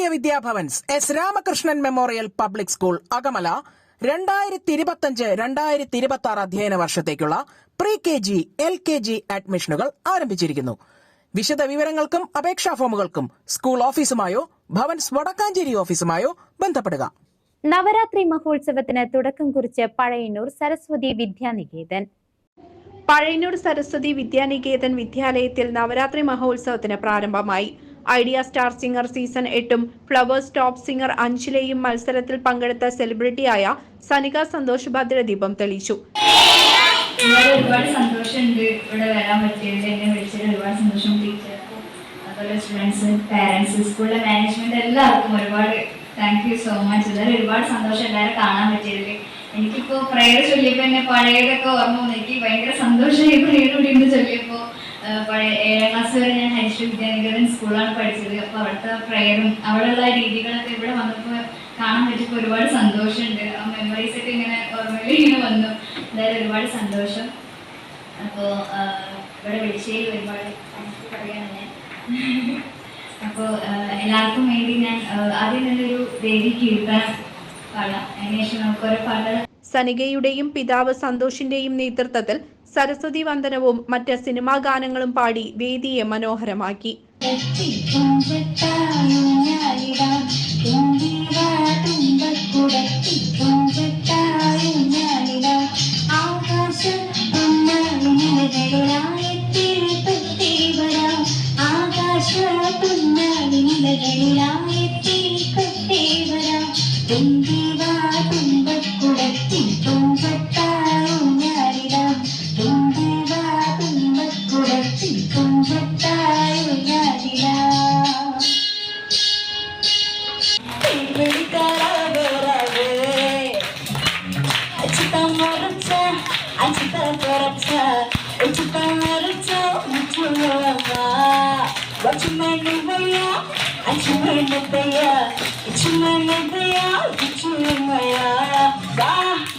Kendriya Vidyabhavan's S Ramakrishnan memorial public school Akamala. രണ്ടായിരത്തി ഇരുപത്തിയഞ്ച് രണ്ടായിരത്തി ഇരുപത്തി ആറ് അധ്യയന വർഷത്തേക്കുള്ള pre K G L K G അഡ്മിഷനുകൾ ആരംഭിച്ചിരിക്കുന്നു. വിശദ വിവരങ്ങൾക്കും അപേക്ഷാ ഫോമുകൾക്കും സ്കൂൾ ഓഫീസുമായോ ഭവൻസ് വടക്കാഞ്ചേരി ഓഫീസുമായോ ബന്ധപ്പെടുക. നവരാത്രി മഹോത്സവത്തിന് തുടക്കം കുറിച്ച് പഴയന്നൂർ സരസ്വതി വിദ്യാനികേതൻ. പഴയന്നൂർ സരസ്വതി വിദ്യാനികേതൻ വിദ്യാലയത്തിൽ നവരാത്രി മഹോത്സവത്തിന് പ്രാരംഭമായി. ഐഡിയ സ്റ്റാർ സിംഗർ സീസൺ എട്ടും ഫ്ലവേഴ്സ് ടോപ്പ് സിംഗർ അഞ്ചിലെയും മത്സരത്തിൽ പങ്കെടുത്ത സെലിബ്രിറ്റിയായ സനിക സന്തോഷ് ഭദ്രദീപം തെളിയിച്ചു. ഒരുപാട് സന്തോഷമുണ്ട് ഇവിടെ വരാൻ പറ്റിയത് എന്നെ വിളിച്ചത് ഒരുപാട് സന്തോഷം ടീച്ചർക്കും അതുപോലെ സ്റ്റുഡൻസ് പാരൻസ് സ്കൂളിലെ മാനേജ്മെന്റ് എല്ലാവർക്കും ഒരുപാട് താങ്ക് യു സോ മച്ച് ഇതുവരെ ഒരുപാട് സന്തോഷം എല്ലാവരും കാണാൻ പറ്റിയതിൽ എനിക്കിപ്പോ പ്രയർ ചൊല്ലിയപ്പോൾ എന്നെ പഴയതൊക്കെ ഓർമ്മ വന്നു. എനിക്ക് ഭയങ്കര സന്തോഷമായി പ്രയർ കൂടി ഇന്ന് ചൊല്ലിയപ്പോൾ ഏഴാം ക്ലാസ് വരെ ഞാൻ ഹരിശ്രീ വിദ്യാനികേതൻ സ്കൂളിലാണ് പഠിച്ചത്. അപ്പോൾ അവിടുത്തെ പ്രയറും അവിടെയുള്ള രീതികളൊക്കെ ഇവിടെ വന്നപ്പോൾ കാണാൻ പറ്റിയപ്പോൾ ഒരുപാട് സന്തോഷമുണ്ട്. ആ മെമ്മറീസ് ഒക്കെ ഇങ്ങനെ ഓർമ്മയിൽ ഇങ്ങനെ വന്നു. എന്തായാലും ഒരുപാട് സന്തോഷം. അപ്പോൾ ഇവിടെ വിളിച്ചതിൽ ഒരുപാട് പറയാണ് ഞാൻ. അപ്പോൾ എല്ലാവർക്കും വേണ്ടി ഞാൻ ആദ്യം തന്നെ ഒരു ദേവി കീർത്തനം പാടാം. അതിനുശേഷം നമുക്ക് ഓരോ പാട്ടുകൾ സനികയുടെയും പിതാവ് സന്തോഷിന്റെയും നേതൃത്വത്തിൽ സരസ്വതി വന്ദനവും മറ്റ് സിനിമാ ഗാനങ്ങളും പാടി വേദിയെ മനോഹരമാക്കി. തുമ്പക്കുടത്തി மறைச்ச அச்சுத்த பிறச்ச உச்சுத்த மறைச்ச முச்சுவா வச்சுமணி பையா அச்சுமணி பையா இச்சுமணி பையா உச்சுமையா வா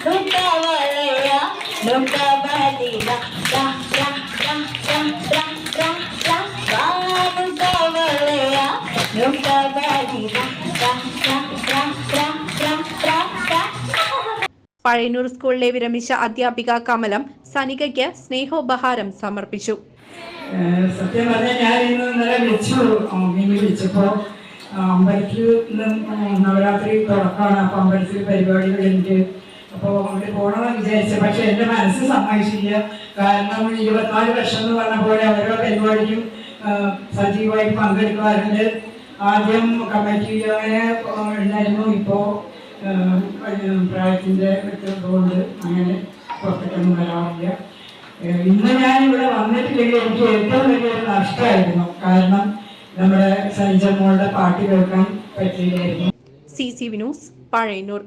கூட்டா வளையா நோட்டா பாதியா ரா ரா ரா ரா ரா ரா ரா வா நோட்டா வளையா நோட்டா பாதியா ரா ரா ரா ரா പഴയന്നൂർ സ്കൂളിലെ വിരമിച്ച അധ്യാപിക കമലം സനികയ്ക്ക് സ്നേഹോപഹാരം സമർപ്പിച്ചു. സത്യം പറഞ്ഞാൽ ഞാൻ ഇന്ന് ഇന്നലെ വിളിച്ചു. മിനി വിളിച്ചപ്പോൾ അമ്പലത്തിൽ നവരാത്രി തുടക്കമാണ് അപ്പോൾ അമ്പലത്തിൽ പരിപാടികളുണ്ട് അപ്പോൾ അവിടെ പോകണമെന്ന് വിചാരിച്ചു. പക്ഷെ എന്റെ മനസ്സ് സമ്മതിച്ചില്ല. കാരണം ഇരുപത്തിനാല് വർഷം എന്ന് പറഞ്ഞ പോലെ ഓരോ പരിപാടിക്കും സജീവമായി പങ്കെടുക്കാറുണ്ട്. ആദ്യം കമ്മിറ്റി ഉണ്ടായിരുന്നു. ഇപ്പോൾ പ്രായത്തിന്റെ വ്യക്തിത്വമുണ്ട് അങ്ങനെ പുറത്തേക്കൊന്നും വരാറില്ല. ഇന്ന് ഞാൻ ഇവിടെ വന്നിട്ടില്ലെങ്കിൽ എനിക്ക് ഏറ്റവും വലിയൊരു നഷ്ടമായിരുന്നു. കാരണം നമ്മുടെ സഞ്ജമോളുടെ പാട്ട് കേൾക്കാൻ പറ്റിയില്ലായിരുന്നു സി സി വിനൂസ് പഴയന്നൂർ.